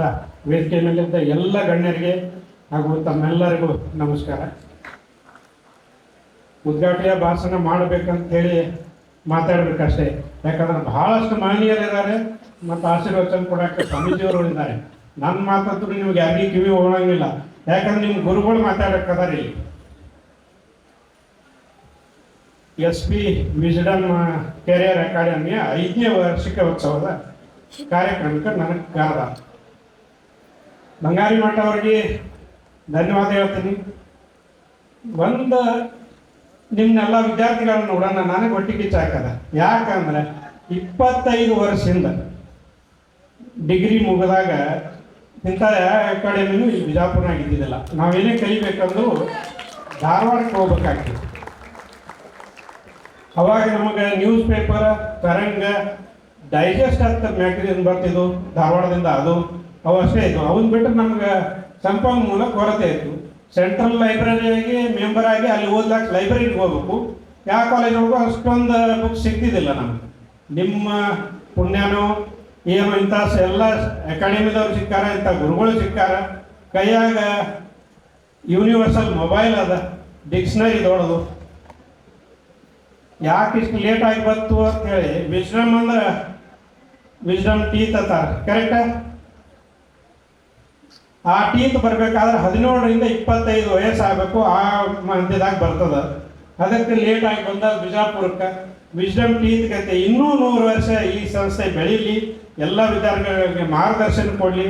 ವೇದಿಕೆ ಮೇಲಿದ್ದ ಎಲ್ಲ ಗಣ್ಯರಿಗೆ ಹಾಗೂ ತಮ್ಮೆಲ್ಲರಿಗೂ ನಮಸ್ಕಾರ. ಉದ್ಘಾಟನೆಯ ಭಾಷಣ ಮಾಡಬೇಕಂತ ಹೇಳಿ ಮಾತಾಡ್ಬೇಕಷ್ಟೇ. ಯಾಕಂದ್ರೆ ಬಹಳಷ್ಟು ಮಹನೀಯರಿದ್ದಾರೆ ಮತ್ತು ಆಶೀರ್ವಚನ ಕೊಡೋಕ್ಕೆ ಸ್ವಾಮೀಜಿಯವರು ಇದ್ದಾರೆ. ನನ್ನ ಮಾತಂತೂ ನಿಮ್ಗೆ ಯಾರಿಗೂ ಕಿವಿ ಹೋಗಂಗಿಲ್ಲ. ಯಾಕಂದ್ರೆ ನಿಮ್ಮ ಗುರುಗಳು ಮಾತಾಡಕ್ಕದಾರ ಇಲ್ಲಿ. ಎಸ್ ಪಿ ವಿಸ್ಡಮ್ ಕೆರಿಯರ್ ಅಕಾಡೆಮಿಯ ಐದನೇ ವಾರ್ಷಿಕ ಉತ್ಸವದ ಕಾರ್ಯಕ್ರಮಕ್ಕೆ ನನಗೆ ಕರೆದ. ಬಂಗಾರಿ ಮಠ ಅವ್ರಿಗೆ ಧನ್ಯವಾದ ಹೇಳ್ತೀನಿ. ಒಂದು ನಿಮ್ಮನ್ನೆಲ್ಲ ವಿದ್ಯಾರ್ಥಿಗಳನ್ನ ನೋಡೋಣ ನನಗೆ ಒಟ್ಟಿಗೆ ಚಾಕದ ಯಾಕಂದ್ರೆ ಇಪ್ಪತ್ತೈದು ವರ್ಷದಿಂದ ಡಿಗ್ರಿ ಮುಗಿದಾಗ ಇಂಥ ಅಕಾಡೆಮಿನೂ ಇಲ್ಲಿ ಬಿಜಾಪುರನಾಗ ಇದ್ದಿದ್ದಿಲ್ಲ ನಾವೇನೇ ಕಲಿಬೇಕಂದ್ರೂ ಧಾರವಾಡಕ್ಕೆ ಹೋಗ್ಬೇಕಾಗ್ತಿತ್ತು ಅವಾಗ ನಮಗೆ ನ್ಯೂಸ್ ಪೇಪರ್, ತರಂಗ, ಡೈಜೆಸ್ಟ್ ಅಂತ ಮ್ಯಾಗ್ರೀನ್ ಬರ್ತಿದ್ದು ಧಾರವಾಡದಿಂದ ಅದು. ಅವು ಅಷ್ಟೇ ಇದ್ವು ಅವನ್ ಬಿಟ್ಟರೆ ನಮ್ಗೆ ಸಂಪನ್ಮೂಲ ಕೊರತೆ ಇತ್ತು ಸೆಂಟ್ರಲ್ ಲೈಬ್ರರಿಯಾಗಿ ಮೆಂಬರ್ ಆಗಿ ಅಲ್ಲಿ ಓದ್ಲಾಕ್ ಲೈಬ್ರರಿಗೆ ಹೋಗ್ಬೇಕು. ಯಾವ ಕಾಲೇಜ್ ಹೋಗೋ ಅಷ್ಟೊಂದು ಬುಕ್ ಸಿಗ್ತಿದ್ದಿಲ್ಲ ನಮ್ಗೆ. ನಿಮ್ಮ ಪುಣ್ಯನೋ, ಏನು ಇಂಥ ಎಲ್ಲ ಅಕಾಡೆಮಿದವ್ರು ಸಿಕ್ಕಾರ, ಇಂಥ ಗುರುಗಳು ಸಿಕ್ಕಾರ. ಕೈಯಾಗ ಯೂನಿವರ್ಸಲ್ ಮೊಬೈಲ್ ಅದ. ಡಿಕ್ಷನರಿ ದೊಡ್ಡದು. ಯಾಕೆ ಇಷ್ಟು ಲೇಟ್ ಆಗಿ ಬಂತು ಅಂತ ಹೇಳಿ. ವಿಶ್ರಮ್ ಅಂದ್ರೆ ವಿಶ್ರಮ್ ಟೀ ತರ್ ಕರೆಕ್ಟ್ ಆ ಟೀತ್ ಬರ್ಬೇಕಾದ್ರೆ ಹದಿನೇಳರಿಂದ ಇಪ್ಪತ್ತೈದು ವಯಸ್ಸು ಆಗಬೇಕು ಆ ಮಧ್ಯದಾಗ ಬರ್ತದ. ಅದಕ್ಕೆ ಲೇಟ್ ಆಗಿ ಬಂದ ಬಿಜಾಪುರಕ್ಕೆ. ವಿಶ್ರಮ್ ಟೀತ್ ಕತೆ ಇನ್ನೂ ನೂರು ವರ್ಷ ಈ ಸಂಸ್ಥೆ ಬೆಳೀಲಿ. ಎಲ್ಲ ವಿದ್ಯಾರ್ಥಿಗಳಿಗೆ ಮಾರ್ಗದರ್ಶನ ಕೊಡಲಿ.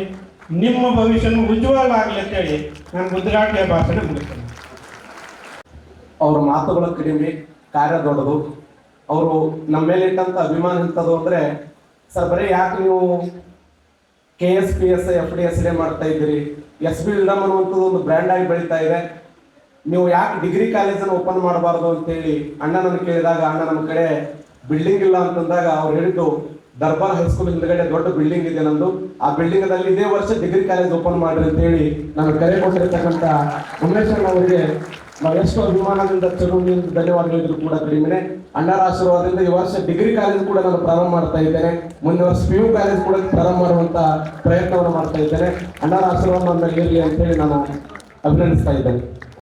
ನಿಮ್ಮ ಭವಿಷ್ಯನೂ ಉಜ್ವಲ ಆಗಲಿ ಅಂತೇಳಿ ನಾನು ಉದ್ಘಾಟನೆ ಭಾಷಣ ಮುಗಿಸ್ತೇನೆ. ಅವ್ರ ಮಾತುಗಳು ಕಡಿಮೆ, ಕಾರ್ಯ ದೊಡ್ಡದು. ಅವರು ನಮ್ಮ ಮೇಲೆ ಇಟ್ಟಂತ ಅಭಿಮಾನ ಇಂಥದ್ದು ಅಂದ್ರೆ, ಸರ್, ಬರೀ ಯಾಕೆ ನೀವು K S P S F D S ಮಾಡ್ತಾ ಇದ್ದೀರಿ. ಎಸ್ ಬಿ ಇಲ್ಡಮ್ ಅನ್ನುವಂಥದ್ದು ಒಂದು ಬ್ರ್ಯಾಂಡ್ ಆಗಿ ಬೆಳೀತಾ ಇದೆ. ನೀವು ಯಾಕೆ ಡಿಗ್ರಿ ಕಾಲೇಜನ್ನು ಓಪನ್ ಮಾಡಬಾರ್ದು ಅಂತೇಳಿ ಅಣ್ಣ ನನ್ನ ಕೇಳಿದಾಗ ಅಣ್ಣ ನಮ್ಮ ಕಡೆ ಬಿಲ್ಡಿಂಗ್ ಇಲ್ಲ ಅಂತಂದಾಗ ಅವ್ರು ಹೇಳಿದ್ದು, ದರ್ಬಾರ್ ಹೈಸ್ಕೂಲ್ ಹಿಂದ್ಗಡೆ ದೊಡ್ಡ ಬಿಲ್ಡಿಂಗ್ ಇದೆ ನಂದು. ಆ ಬಿಲ್ಡಿಂಗ್ ದಲ್ಲಿ ಇದೇ ವರ್ಷ ಡಿಗ್ರಿ ಕಾಲೇಜ್ ಓಪನ್ ಮಾಡ್ರಿ ಅಂತ ಹೇಳಿ ನಾನು ಕರೆ ಕೊಟ್ಟಿರ್ತಕ್ಕಂಥ ಉಮೇಶ್ ಅವರಿಗೆ ನಾವು ಎಷ್ಟು ಅಭಿಮಾನದಿಂದ ಚಿರುನಿಂದ ಧನ್ಯವಾದಗಳಿದ್ರು ಕೂಡ ಕಡಿಮೆ ಅಣ್ಣರ ಆಶೀರ್ವಾದದಿಂದ ಈ ವರ್ಷ ಡಿಗ್ರಿ ಕಾಲೇಜ್ ಕೂಡ ನಾನು ಪ್ರಾರಂಭ ಮಾಡ್ತಾ ಇದ್ದೇನೆ. ಮುಂದಿನ ವರ್ಷ ಪಿ ಯು ಕಾಲೇಜ್ ಕೂಡ ಪ್ರಾರಂಭ ಮಾಡುವಂತ ಪ್ರಯತ್ನವನ್ನು ಮಾಡ್ತಾ ಇದ್ದೇನೆ. ಅಣ್ಣರ ಆಶೀರ್ವಾದ ಅಂತ ಹೇಳಿ ನಾನು ಅಭಿನಂದಿಸ್ತಾ ಇದ್ದೇನೆ.